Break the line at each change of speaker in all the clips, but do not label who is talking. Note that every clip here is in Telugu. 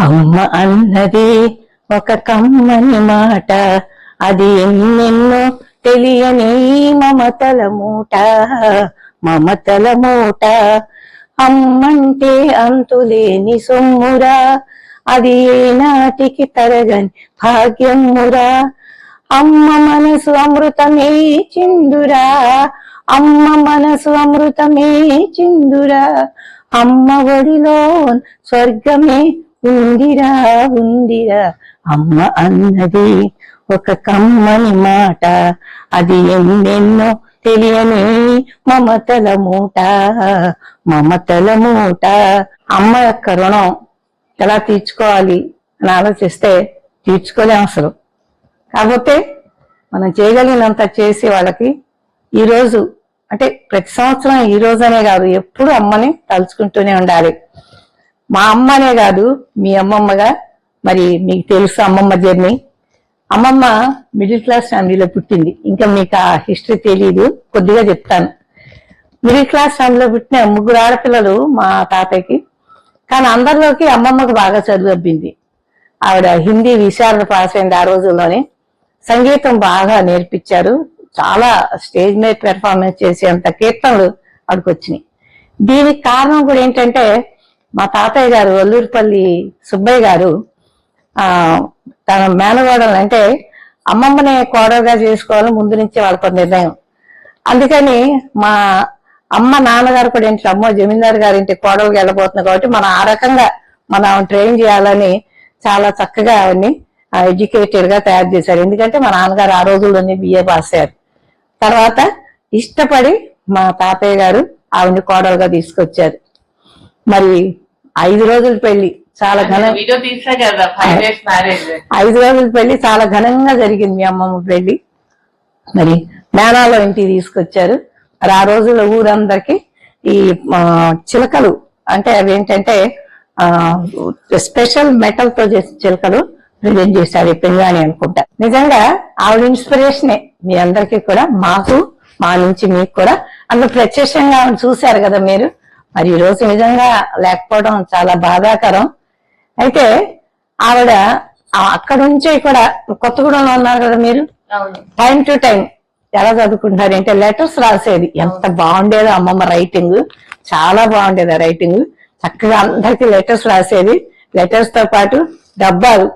అమ్మ అన్నది ఒక కమ్మని మాట. అది ఎన్నెన్నో తెలియని మమతల మూట. మమతల మూట. అమ్మంటే అంతులేని సొమ్మురా. అది ఏనాటికి తరగని భాగ్యమురా. అమ్మ మనసు అమృతమే చిందురా. అమ్మ మనసు అమృతమే చిందురా. అమ్మ ఒడిలో స్వర్గమే ఉందిరా ఉందిరా. అమ్మ అన్నది ఒక కమ్మని మాట. అది ఎన్నెన్నో తెలియని మమతల మూట. మమతల మూట. అమ్మ యొక్క రుణం ఎలా తీర్చుకోవాలి అని ఆలోచిస్తే తీర్చుకోలేం అసలు. కాకపోతే మనం చేయగలిగినంత చేసి వాళ్ళకి ఈరోజు అంటే ప్రతి సంవత్సరం ఈ రోజనే కాదు ఎప్పుడు అమ్మని తలుచుకుంటూనే ఉండాలి. మా అమ్మనే కాదు మీ అమ్మమ్మగా. మరి మీకు తెలుసు అమ్మమ్మ జర్నీ. అమ్మమ్మ మిడిల్ క్లాస్ ఫ్యామిలీలో పుట్టింది. ఇంకా మీకు ఆ హిస్టరీ తెలియదు కొద్దిగా చెప్తాను. మిడిల్ క్లాస్ ఫ్యామిలీలో పుట్టిన ముగ్గురు ఆడపిల్లలు మా తాతయ్యకి. కానీ అందరిలోకి అమ్మమ్మకు బాగా చదువు అబ్బింది. ఆవిడ హిందీ విశారద పాస్ అయింది ఆ రోజుల్లోనే. సంగీతం బాగా నేర్పించారు. చాలా స్టేజ్ మీద పెర్ఫార్మెన్స్ చేసేంత కీర్తనలు ఆవిడకి వచ్చినాయి దీనికి కారణం కూడా ఏంటంటే మా తాతయ్య గారు వల్లూరుపల్లి సుబ్బయ్య గారు ఆ తన మేనగోడలు అంటే అమ్మమ్మని కోడలుగా చేసుకోవాలని ముందు నుంచి వాళ్ళకు నిర్ణయం. అందుకని మా అమ్మ నాన్నగారు కూడా ఏంటి అమ్మో జమీందారు గారి ఇంటి కోడలుగా వెళ్ళబోతుంది కాబట్టి మనం ఆ రకంగా మనం ట్రైన్ చేయాలని చాలా చక్కగా ఆవిడ్ని ఎడ్యుకేటెడ్గా తయారు చేశారు. ఎందుకంటే మా నాన్నగారు ఆ రోజుల్లోనే బిఏ పాస్ అయ్యారు. తర్వాత ఇష్టపడి మా తాతయ్య గారు ఆవిడ్ని కోడలుగా తీసుకొచ్చారు. మరి ఐదు రోజుల పెళ్ళి చాలా ఘన ఐదు రోజుల పెళ్ళి చాలా ఘనంగా జరిగింది మీ అమ్మమ్మ పెళ్ళి. మరి మేనాలో ఇంటికి తీసుకొచ్చారు. మరి ఆ రోజుల్లో ఊరందరికి ఈ చిలకలు అంటే అవి ఏంటంటే స్పెషల్ మెటల్తో చేసిన చిలకలు ప్రజెంట్ చేశారు ఈ పెళ్ళాని అనుకుంటా. నిజంగా ఆవిడ ఇన్స్పిరేషనే మీ అందరికీ కూడా మాకు మా నుంచి మీకు కూడా. అందులో ప్రత్యక్షంగా చూశారు కదా మీరు. మరి ఈ రోజు నిజంగా లేకపోవడం చాలా బాధాకరం. అయితే ఆవిడ అక్కడ నుంచే కూడా కొత్తగూడెంలో ఉన్నారు కదా మీరు? టైం టు టైం ఎలా చదువుకుంటున్నారు? అంటే లెటర్స్ రాసేది. ఎంత బాగుండేదో అమ్మమ్మ రైటింగ్ చాలా బాగుండేది ఆ రైటింగ్ చక్కగా అందరికి లెటర్స్ రాసేది. లెటర్స్తో పాటు డబ్బాలు.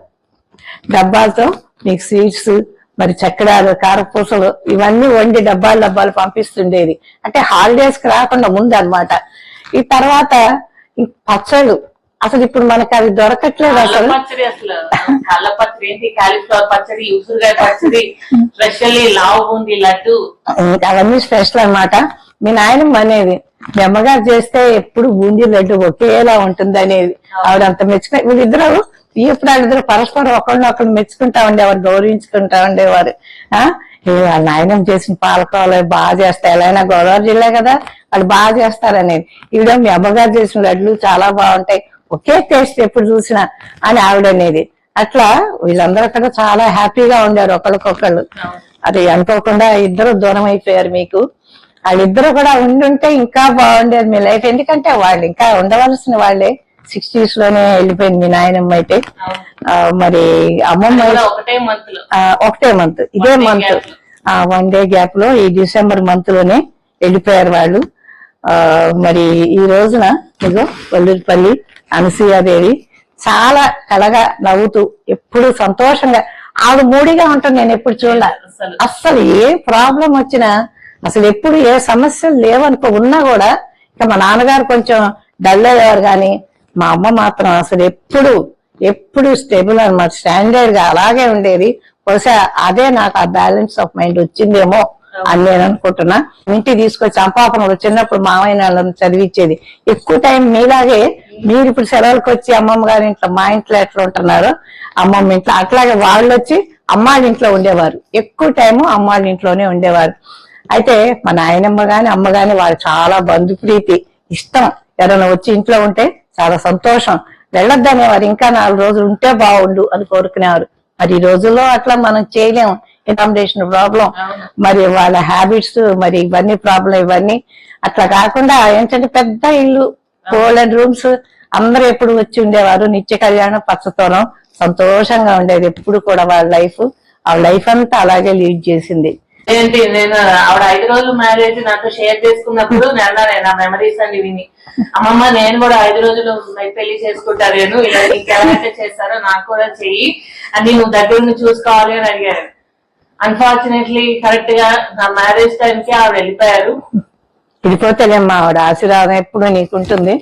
డబ్బాలతో మీకు స్వీట్స్ మరి చక్రాలు కారపూసలు ఇవన్నీ వండి డబ్బాలు డబ్బాలు పంపిస్తుండేది. అంటే హాలిడేస్కి రాకుండా ముందు అన్నమాట ఈ తర్వాత పచ్చళ్ళు. అసలు ఇప్పుడు మనకి అవి దొరకట్లేదు అసలు.
పచ్చడి అసలు. అల్ల పచ్చడి. ఏంటి? కాలీఫ్లవర్ పచ్చడి ఉసురుగాయ పచ్చడి స్పెషల్లీ లావు బూందీ లడ్డు.
అవన్నీ స్పెషల్ అన్నమాట. మీ నాయనమ్మ అనేది మీ అమ్మగారు చేస్తే ఎప్పుడు బూందీ లడ్డు ఒకేలా ఉంటుంది అనేది ఆవిడ అంత మెచ్చుకుని వీళ్ళిద్దరు ఎప్పుడు వాళ్ళిద్దరు పరస్పరం ఒకరిని ఒకరు మెచ్చుకుంటా ఉండేవారు గౌరవించుకుంటా ఉండేవారు. ఆ? వాళ్ళ నాయనమ్మ చేసిన పాలకోవాలి బాగా చేస్తారు ఎలా అయినా గోదావరి జిల్లా కదా వాళ్ళు బాగా చేస్తారనేది ఈవిడ మీ అమ్మగారు చేసిన లడ్లు చాలా బాగుంటాయి. ఒకే టేస్ట్ ఎప్పుడు చూసినా అని ఆవిడ అనేది. అట్లా వీళ్ళందరూ కూడా చాలా హ్యాపీగా ఉండారు ఒకరికొకళ్ళు అది అనుకోకుండా ఇద్దరు దూరం అయిపోయారు మీకు. వాళ్ళిద్దరు కూడా ఉండుంటే ఇంకా బాగుండేది మీ లైఫ్. ఎందుకంటే వాళ్ళు ఇంకా ఉండవలసిన వాళ్ళే. సిక్స్టీస్లోనే వెళ్ళిపోయింది మీ నాయనమ్మ అయితే. మరి అమ్మమ్మ
ఒకటే మంత్
ఇదే మంత్. వన్ డే గ్యాప్లో ఈ డిసెంబర్ మంత్లోనే వెళ్ళిపోయారు వాళ్ళు. ఆ, మరి ఈ రోజున ఇగో వల్లూరుపల్లి అనసూయాదేవి చాలా కలగా నవ్వుతూ ఎప్పుడు సంతోషంగా ఆవిడ మూడిగా ఉంటుంది. నేను ఎప్పుడు చూడాల. అస్సలు ఏ ప్రాబ్లం వచ్చినా అసలు ఎప్పుడు ఏ సమస్యలు లేవనుకో ఉన్నా కూడా ఇక మా నాన్నగారు కొంచెం డల్ అయ్యేవారు కానీ మా అమ్మ మాత్రం అసలు ఎప్పుడు ఎప్పుడు స్టేబుల్ అనమాట స్టాండర్డ్గా అలాగే ఉండేది. బహుశా అదే నాకు ఆ బ్యాలెన్స్ ఆఫ్ మైండ్ వచ్చిందేమో అని నేను అనుకుంటున్నా. ఇంటికి తీసుకొచ్చి చంపాపనలో చిన్నప్పుడు మామయ్య వాళ్ళని చదివించేది ఎక్కువ టైం మీలాగే మీరు ఇప్పుడు సెలవులకు వచ్చి అమ్మమ్మ గారి ఇంట్లో మా ఇంట్లో ఎట్లా ఉంటున్నారో అమ్మమ్మ ఇంట్లో అట్లాగే వాళ్ళు వచ్చి అమ్మాళ్ళ ఇంట్లో ఉండేవారు. ఎక్కువ టైము అమ్మాళ్ళ ఇంట్లోనే ఉండేవారు. అయితే మా నాయనమ్మ గాని అమ్మ గాని వాళ్ళు చాలా బంధుప్రీతి ఇష్టం. ఎవరైనా వచ్చి ఇంట్లో ఉంటే చాలా సంతోషం. వెళ్ళొద్దనేవారు ఇంకా నాలుగు రోజులు ఉంటే బాగుండు అని కోరుకునేవారు. మరి ఈ రోజుల్లో అట్లా మనం చేయలేము అకామిడేషన్ ప్రాబ్లం. మరి వాళ్ళ హ్యాబిట్స్ మరి ఇవన్నీ ప్రాబ్లం ఇవన్నీ అట్లా కాకుండా ఏంటంటే పెద్ద ఇల్లు కోల్డ్ రూమ్స్ అందరూ ఎప్పుడు వచ్చి ఉండేవారు. నిత్య కళ్యాణం పచ్చతోరం సంతోషంగా ఉండేది ఎప్పుడు కూడా వాళ్ళ లైఫ్ ఆ లైఫ్ అంతా అలాగే లీడ్ చేసింది.
ఏంటి? నేను ఆవిడ ఐదు రోజులు మ్యారేజ్ నాతో షేర్ చేసుకున్నప్పుడు నేను నా మెమరీస్ అని విని అమ్మమ్మ నేను కూడా ఐదు రోజులు పెళ్ళి చేసుకుంటా నేను ఇలా ఇంకెవరైతే చేస్తారో నాకు కూడా చెయ్యి అని నువ్వు దగ్గర చూసుకోవాలి అని అడిగారు. అన్ఫార్చునేట్లీ కరెక్ట్గా నా మ్యారేజ్ టైం కి ఆవిడ వెళ్ళిపోయారు.
విడిపోతేనేమ్మా ఆవిడ ఆశీర్వాదం ఎప్పుడు నీకుంటుంది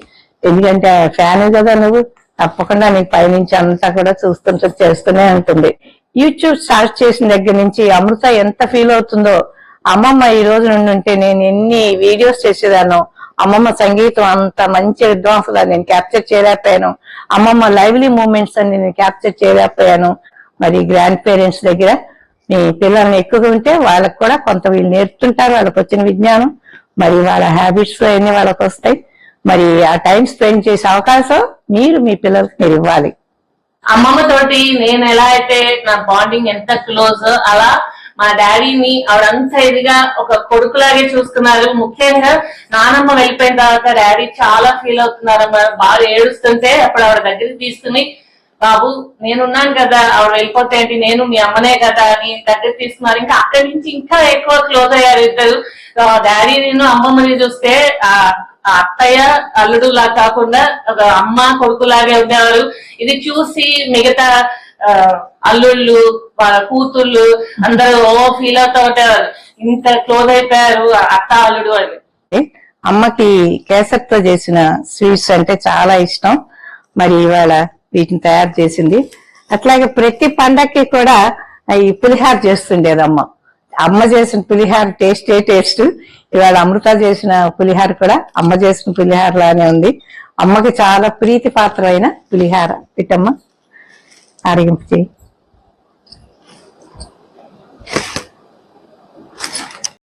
ఎందుకంటే ఫ్యాన్ కదా నువ్వు తప్పకుండా నీకు పైనుంచి అంతా కూడా చూస్తుంటే చేస్తూనే ఉంటుంది. యూట్యూబ్ స్టార్ట్ చేసిన దగ్గర నుంచి అమృత ఎంత ఫీల్ అవుతుందో అమ్మమ్మ ఈ రోజు నుండి ఉంటే నేను ఎన్ని వీడియోస్ చేసేదాను అమ్మమ్మ సంగీతం అంత మంచి విద్వాంసులా నేను క్యాప్చర్ చేయలేకపోయాను. అమ్మమ్మ లైవ్లీ మూమెంట్స్ అని నేను క్యాప్చర్ చేయలేకపోయాను. మరి గ్రాండ్ పేరెంట్స్ దగ్గర మీ పిల్లల్ని ఎక్కువగా ఉంటే వాళ్ళకి కూడా కొంత వీళ్ళు నేర్చుకుంటారు వాళ్ళకి వచ్చిన విజ్ఞానం. మరి వాళ్ళ హ్యాబిట్స్ అన్ని వాళ్ళకి వస్తాయి. మరి ఆ టైం స్పెండ్ చేసే అవకాశం మీరు మీ పిల్లలకి మీరు ఇవ్వాలి.
అమ్మమ్మ తోటి నేను ఎలా అయితే నా బాండింగ్ ఎంత క్లోజ్ అలా మా డాడీని ఆవిడంతా ఇదిగా ఒక కొడుకులాగే చూసుకున్నారు ముఖ్యంగా నానమ్మ వెళ్ళిపోయిన తర్వాత డాడీ చాలా ఫీల్ అవుతున్నారు బాగా ఏడుస్తుంటే అప్పుడు ఆవిడ దగ్గరికి తీసుకుని బాబు నేనున్నాను కదా ఆవిడ వెళ్ళిపోతే ఏంటి? నేను మీ అమ్మనే కదా అని దగ్గర తీసుకున్నారు. ఇంకా అక్కడి నుంచి ఇంకా ఎక్కువ క్లోజ్ అయ్యారు ఇద్దరు. డాడీ నేను అమ్మమ్మని చూస్తే ఆ అత్తయ్య అల్లుడు లా కాకుండా ఒక అమ్మ కొడుకులాగే ఉండేవారు. ఇది చూసి మిగతా అల్లుళ్ళు వాళ్ళ కూతుళ్ళు అందరూ ఓ ఫీల్ అవుతా ఉంటారు ఇంత క్లోజ్ అయిపోయారు అత్త అల్లుడు అని.
అమ్మకి కేసర్తో చేసిన స్వీట్స్ అంటే చాలా ఇష్టం. మరి ఇవాళ వీటిని తయారు చేసింది. అట్లాగే ప్రతి పండక్కి కూడా ఈ పులిహార చేస్తుండేది అమ్మ చేసిన పులిహార టేస్టే టేస్ట్? ఇవాళ అమృత చేసిన పులిహార కూడా అమ్మ చేసిన పులిహార లానే ఉంది. అమ్మకి చాలా ప్రీతి పాత్ర అయిన పులిహార. పిట్టమ్మ ఆరగింపు చేయి.